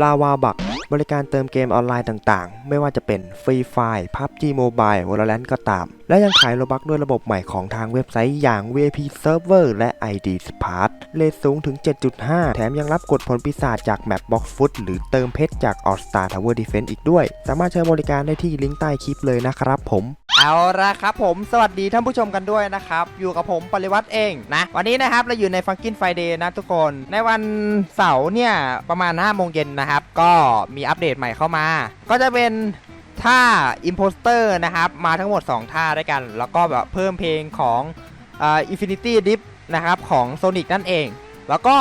ลาวาบัก บริการเติมเกมออนไลน์ต่างๆ ไม่ว่าจะเป็นฟรีไฟ PUBG Mobile Valorant ก็ตาม และยังขายโลบักด้วยระบบใหม่ของทางเว็บไซต์อย่าง VIP Server และ ID Smart เลทสูงถึง 7.5 แถมยังรับกดผลปีศาจจากแมป Box Foot หรือเติมเพชรจาก All Star Tower Defense อีกด้วย สามารถใช้บริการได้ที่ลิงก์ใต้คลิปเลยนะครับผมเอาละครับผมสวัสดีท่านผู้ชมกันด้วยนะครับ อยู่กับผมปริวัติเองนะ วันนี้นะครับเราอยู่ในฟังกินไฟเดย์นะทุกคน ในวันเสาร์เนี่ย ประมาณ5โมงเย็นนะครับ ก็มีอัปเดตใหม่เข้ามา ก็จะเป็นท่า Imposter นะครับ มาทั้งหมด 2 ท่าด้วยกัน แล้วก็แบบเพิ่มเพลงของอ่า Infinity Dip นะครับ ของ Sonic นั่นเอง แล้วก็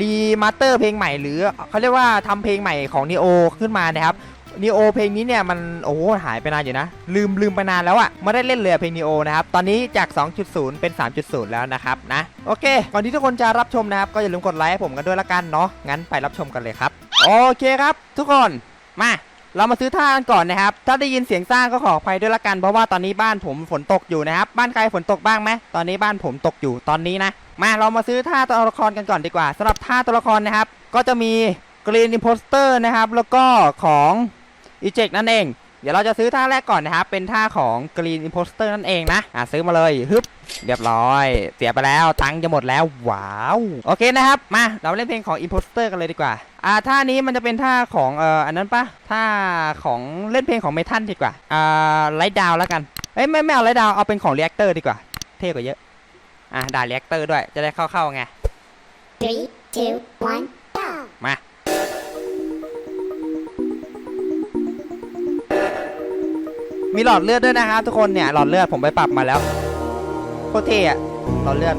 รีมาสเตอร์เพลงใหม่หรือเขาเรียกว่าทำเพลงใหม่ของ Neo ขึ้นมานะครับนีโอเพลงนี้เนี่ยมันโอ้หหายไปนานอยู่นะ ลืมลืมไปนานแล้วอะไม่ได้เล่นเลยเพลงนีโอนะครับ ตอนนี้จาก 2.0 เป็น 3.0 แล้วนะครับนะ โอเค ก่อนที่ทุกคนจะรับชมนะครับ ก็อย่าลืมกดไลค์ให้ผมกันด้วยละกันเนาะงั้นไปรับชมกันเลยครับ โอเคครับ ทุกคนมาเรามาซื้อท่ากันก่อนนะครับ ถ้าได้ยินเสียงสร้างก็ขออภัยด้วยละกัน เพราะว่าตอนนี้บ้านผมฝนตกอยู่นะครับ บ้านใครฝนตกบ้างไหมตอนนี้บ้านผมตกอยู่ตอนนี้นะ มาเรามาซื้อท่าตัวละครกันก่อนดีกว่าสำหรับท่าตัวละครนะครับ ก็จะมี Green Imposter นะครับ แล้วก็ของอีเจกนั่นเอง เดี๋ยวเราจะซื้อท่าแรกก่อนนะครับ เป็นท่าของ Green Imposter นั่นเองนะ อะซื้อมาเลยฮึบเรียบร้อย เสียไปแล้วตังค์จะหมดแล้ว ว้าว โอเคนะครับ มาเราเล่นเพลงของ Imposter กันเลยดีกว่า อ่าท่านี้มันจะเป็นท่าของเอ่ออันนั้นปะท่าของเล่นเพลงของเมทัลดีกว่า อ่าไลท์ดาวแล้วกัน เอ้ยไม่ไม่เอาไลท์ดาวเอาเป็นของ Reactor ดีกว่า เท่กว่าเยอะ อะด่า Reactor ด้วยจะได้เข้าๆไง Three, two, one, มีหลอดเลือดด้วยนะคะทุกคนเนี่ยหลอดเลือดผมไปปรับมาแล้วโคตรเท่อะหลอดเลือด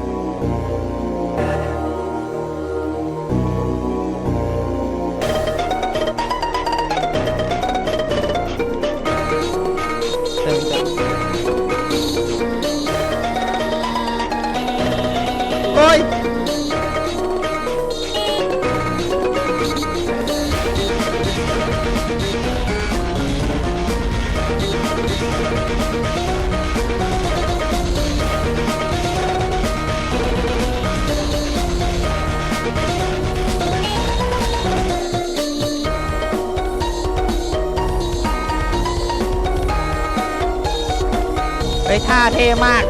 ท่าเท่มาก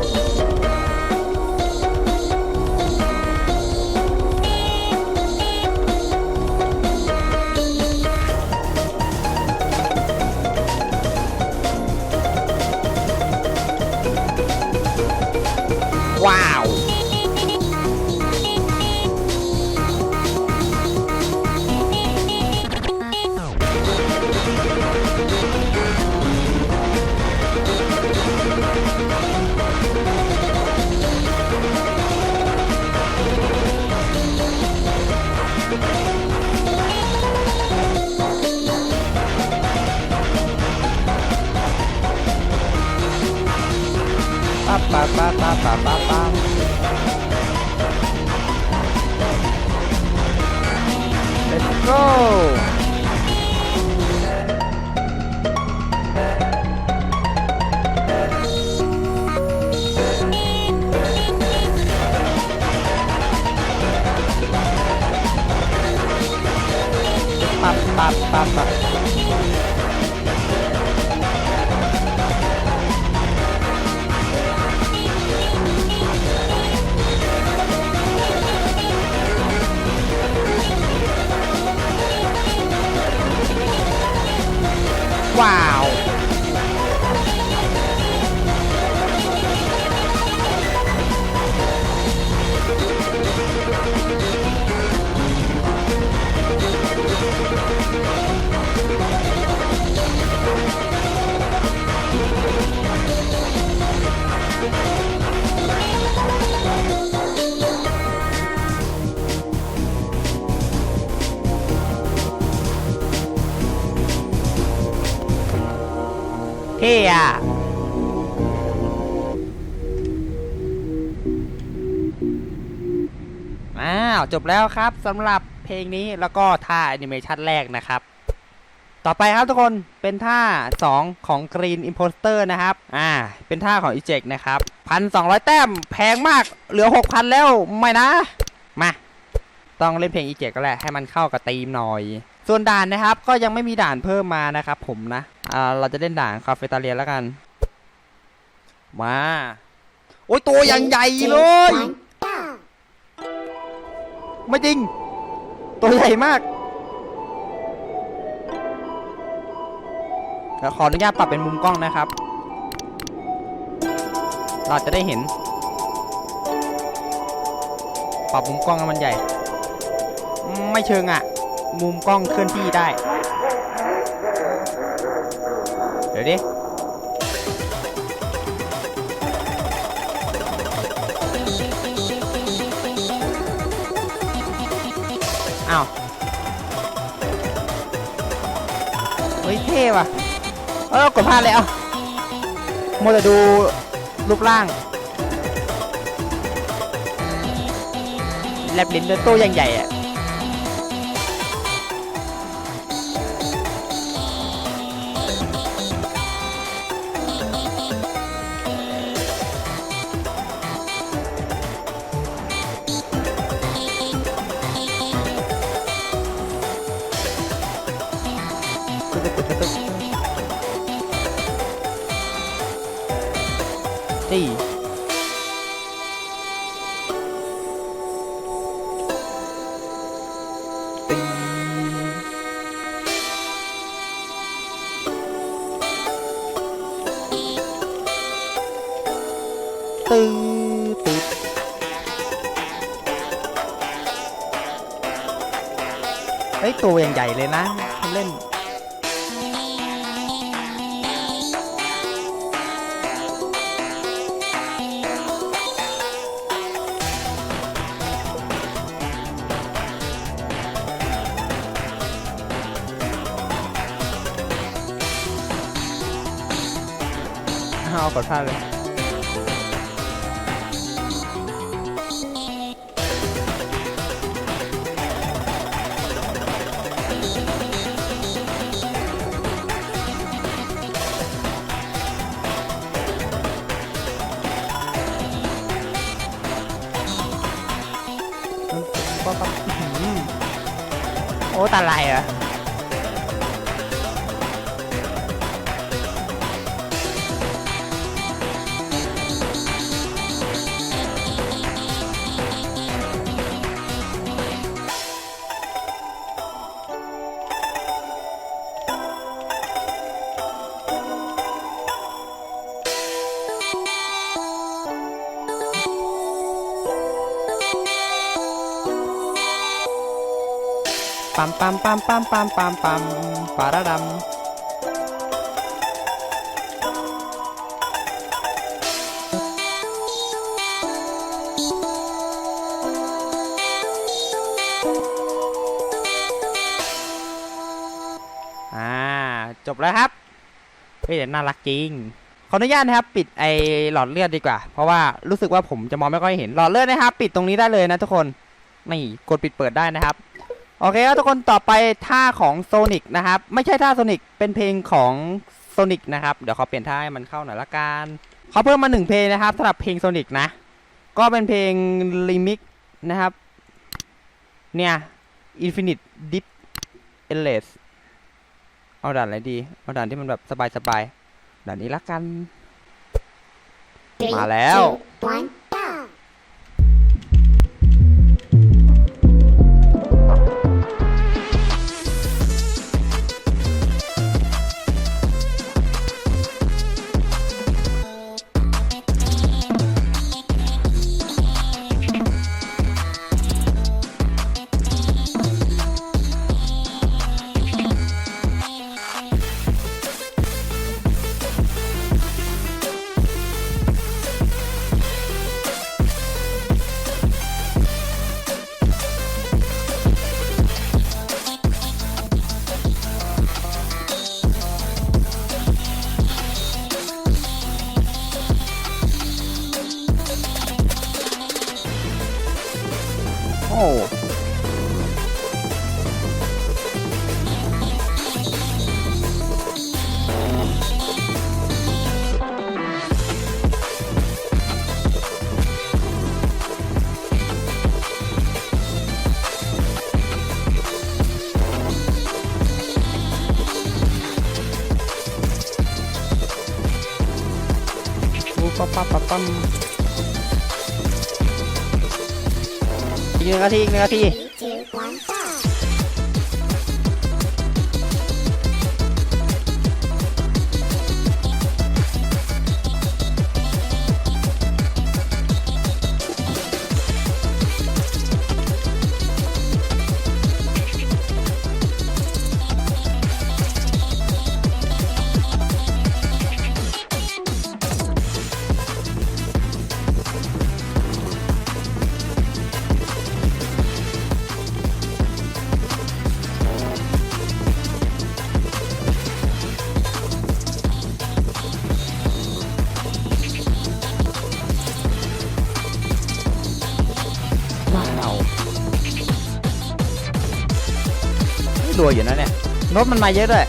ว้า Let's go ปั๊บปั๊บ อะอ้าว จบแล้วครับสำหรับเพลงนี้แล้วก็ท่าแอนิเมชันแรกนะครับ ต่อไปครับทุกคนเป็นท่า 2 ของ Green Imposter นะครับ อ่า เป็นท่าของ e j e c นะครับ 1,200 แต้มแพงมากเหลือ 6,000 แล้ว ไม่นะ มา ต้องเล่นเพลง e j e c ก็แหละให้มันเข้ากับธีมหน่อยส่วนด่านนะครับก็ยังไม่มีด่านเพิ่มมานะครับผมนะ อ่าเราจะเล่นด่านคาเฟตาเลียแล้วกัน มา โอ้ยตัวอย่างใหญ่เลย ไม่จริง ตัวใหญ่มากเดี๋ยวขออนุญาตปรับเป็นมุมกล้องนะครับ เราจะได้เห็น ปรับมุมกล้องให้มันใหญ่ ไม่เชิงอะ่ะ มุมกล้องเคลื่อนที่ได้ ดี๋ยวดิอ้าวเฮ้ยเท่ว่ะเออกดพลาดเลยเอ้ามัวแต่ดูรูปร่างแลบลิ้นด้วยตัวอย่างใหญ่อะ นี่ตึงตึงตึ๊ดเฮ้ย ตัวย่างใหญ่เลยนะเล่น กดพลาดเลยก็ก็อื้อหือโอ้ตาลายเหรอ ปั๊มปั๊มปั๊มปั๊มปั๊มปั๊มปั๊มปาระดำอ่าจบแล้วครับเฮ้ยแต่น่ารักจริง ขออนุญาตนะครับ ปิดไอหลอดเลือดดีกว่า เพราะว่ารู้สึกว่าผมจะมองไม่ค่อยเห็น หลอดเลือดนะครับ ปิดตรงนี้ได้เลยนะทุกคน นี่กดปิดเปิดได้นะครับ โอเคครับทุกคนต่อไปท่าของโซนิกนะครับ ไม่ใช่ท่าโซนิกเป็นเพลงของโซนิกนะครับ เดี๋ยวเขาเปลี่ยนท่าให้มันเข้าหน่อยละกันเขาเพิ่มมาหนึ่งเพลงนะครับสำหรับเพลงโซนิกนะ ก็เป็นเพลงลิมิกนะครับ เนี่ย Infinite Deep Endless เอาด่านอะไรดี เอาด่านที่มันแบบสบายๆด่านนี้ละกัน Three, มาแล้ว two, one, ปั๊บปั๊บปั๊บปั๊บอีกหนึ่งนาทีอีกหนึ่งนาที รวยอยู่นะเนี่ยรถมันมาเยอะด้วย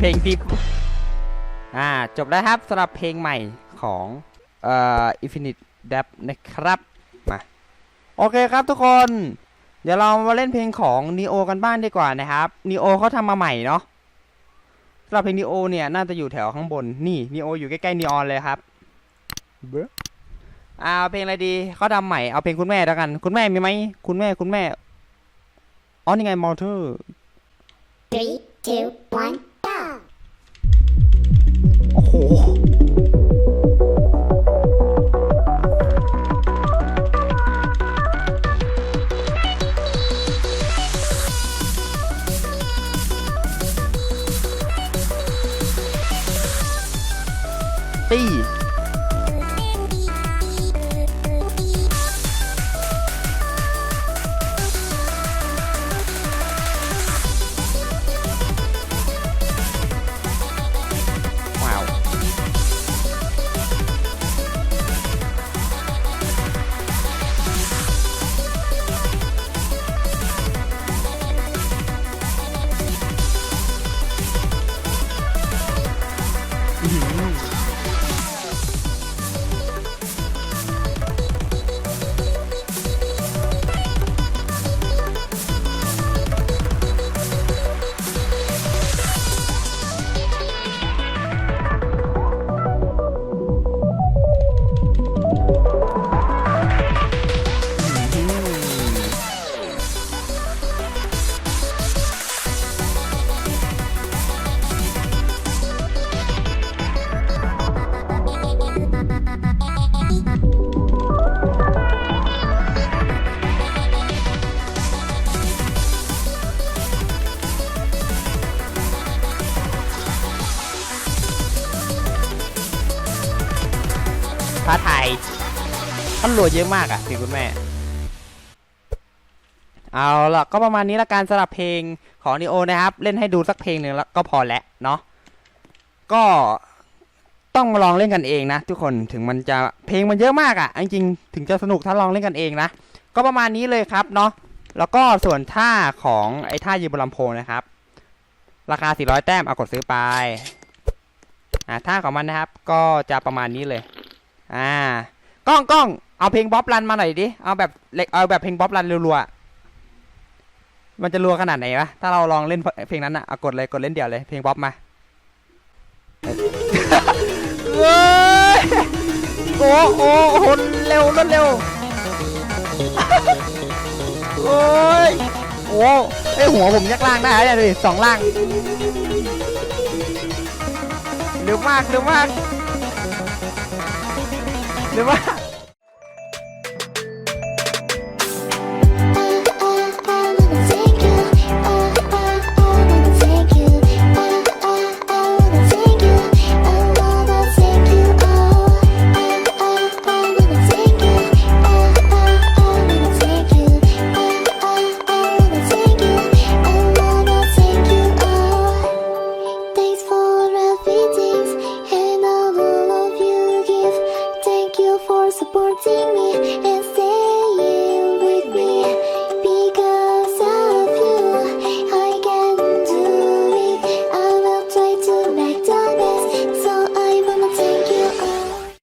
เพลงทิปอ่า จบแล้วครับสำหรับเพลงใหม่ของเอ่อ Infinite Dap นะครับมาโอเคครับทุกคน เดี๋ยวเรามาเล่นเพลงของ Neo กันบ้างดีกว่านะครับ Neo เขาทำมาใหม่เนาะสำหรับเพลง Neo เนี่ยน่าจะอยู่แถวข้างบนนี่ Neo ออยู่ใกล้ๆ Neon เลยครับเบ้อเอาเพลงอะไรดีเขาทำใหม่เอาเพลงคุณแม่แล้วกัน คุณแม่มีไหมคุณแม่คุณแม่อ๋อนี่ไงมอเตอร์ Three, two, one, go. โอ้โห พระไทยท่านรวยเยอะมากอะพี่คุณแม่ เอาล่ะก็ประมาณนี้ละการสลับเพลงของนิโอนะครับ เล่นให้ดูสักเพลงหนึ่งแล้วก็พอแล้วเนาะก็ต้องมาลองเล่นกันเองนะ ทุกคนถึงมันจะเพลงมันเยอะมากอะ่ะจริงๆถึงจะสนุกถ้าลองเล่นกันเองนะ ก็ประมาณนี้เลยครับเนาะแล้วก็ส่วนท่าของไอ้ท่ายืนบนลำโพงนะครับ ราคา 400 แต้มเอากดซื้อไปอ่าท่าของมันนะครับ ก็จะประมาณนี้เลย อ่ากล้องกล้องเอาเพลงบ๊อบรันมาหน่อยดิ เอาแบบเล็กเอาแบบเพลงบ๊อบรันรัวๆ มันจะรัวขนาดไหนวะ ถ้าเราลองเล่นเพลงนั้นอะเอากดเลยกดเล่นเดี่ยวเลย เพลงบ๊อบมาเฮ้ยโอ้โอ้โหเร็วรวดเร็วโอ้ยโอ้ไอยหัวผมยักล่างได้เนี่ยดิสองล่าง เร็วมากเร็วมาก เร็วมาก